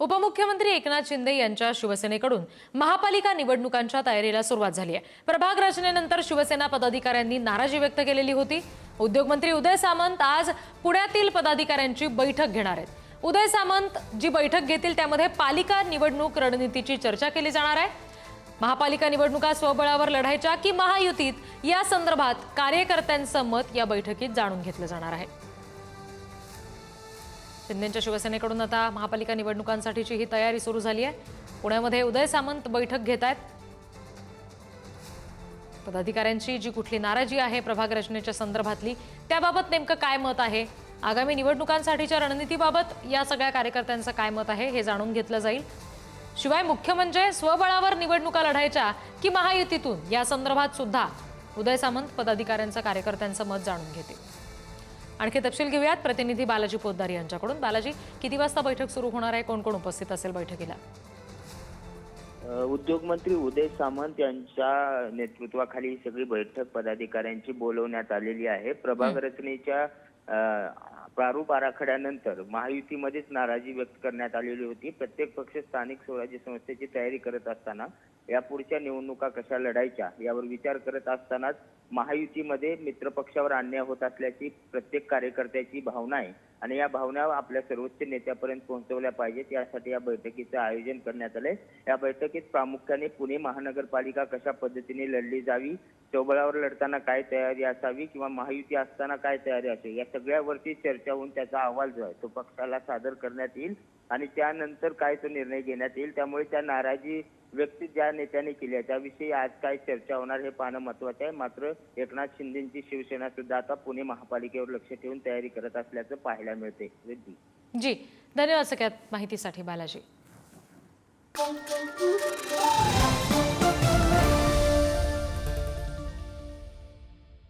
उपमुख्यमंत्री एकनाथ शिंदे यांच्या शिवसेनेकडून महापालिका निवडणुकांच्या तयारीला सुरुवात झाली आहे. प्रभाग रचनेनंतर शिवसेना पदाधिकाऱ्यांनी नाराजी व्यक्त केलेली होती. उद्योगमंत्री उदय सामंत आज पुण्यातील पदाधिकाऱ्यांची बैठक घेणार आहेत. उदय सामंत जी बैठक घेतील त्यामध्ये पालिका निवडणूक रणनीतीची चर्चा केली जाणार आहे. महापालिका निवडणुका स्वबळावर लढायच्या की महायुतीत या संदर्भात कार्यकर्त्यांचं मत या बैठकीत जाणून घेतलं जाणार आहे. शिंदेच्या शिवसेनेकडून आता महापालिका निवडणुकांसाठीची ही तयारी सुरू झाली आहे. पुण्यामध्ये उदय सामंत बैठक घेत आहेत. पदाधिकाऱ्यांची जी कुठली नाराजी आहे प्रभाग रचनेच्या संदर्भातली त्याबाबत नेमकं काय मत आहे? आगामी निवडणुकांसाठीच्या रणनीतीबाबत या सगळ्या कार्यकर्त्यांचं काय मत आहे हे जाणून घेतलं जाईल. शिवाय मुख्य म्हणजे स्वबळावर निवडणुका लढायच्या की महायुतीतून या संदर्भात सुद्धा उदय सामंत पदाधिकाऱ्यांचं कार्यकर्त्यांचं मत जाणून घेतील. आणखी तपशील घेऊयात. प्रतिनिधी बालाजी पोद्दार यांच्याकडून. बालाजी किती वाजता बैठक सुरू होणार आहे? कोण कोण उपस्थित असेल बैठकीला? अ, उद्योगमंत्री उदय सामंत यांच्या नेतृत्वाखाली सगळी बैठक पदाधिकाऱ्यांची बोलवण्यात आलेली आहे. प्रभाग रचनेच्या प्रारूप आराखड्यानंतर महायुतीमध्येच नाराजी व्यक्त करण्यात आलेली होती. प्रत्येक पक्ष स्थानिक स्वराज्य संस्थेची तयारी करत असताना यापुढच्या निवडणुका कशा लढायच्या यावर विचार करत असतानाच महायुतीमध्ये मित्रपक्षावर अन्याय होत असल्याची प्रत्येक कार्यकर्त्याची भावना आहे. आणि या भावना आपल्या सर्वोच्च नेत्यापर्यंत पोहोचवल्या पाहिजेत. यासाठी या बैठकीचं आयोजन करण्यात आलंय. या बैठकीत प्रामुख्याने पुणे महानगरपालिका कशा पद्धतीने लढली जावी चौबळावर लढताना काय तयारी असावी किंवा महायुती असताना काय तयारी असावी? या सगळ्यावरती चर्चा होऊन त्याचा अहवाल जो आहे तो पक्षाला सादर करण्यात येईल आणि त्यानंतर काय तो निर्णय घेण्यात येईल? त्यामुळे त्या नाराजी व्यक्ती ज्या नेत्याने केली आहे त्याविषयी आज काय चर्चा होणार हे पाहणं महत्वाचं आहे. मात्र एकनाथ शिंदेची शिवसेना सुद्धा आता पुणे महापालिकेवर लक्ष ठेवून तयारी करत असल्याचं पाहायला मिळते जी धन्यवाद सगळ्यात माहितीसाठी बालाजी.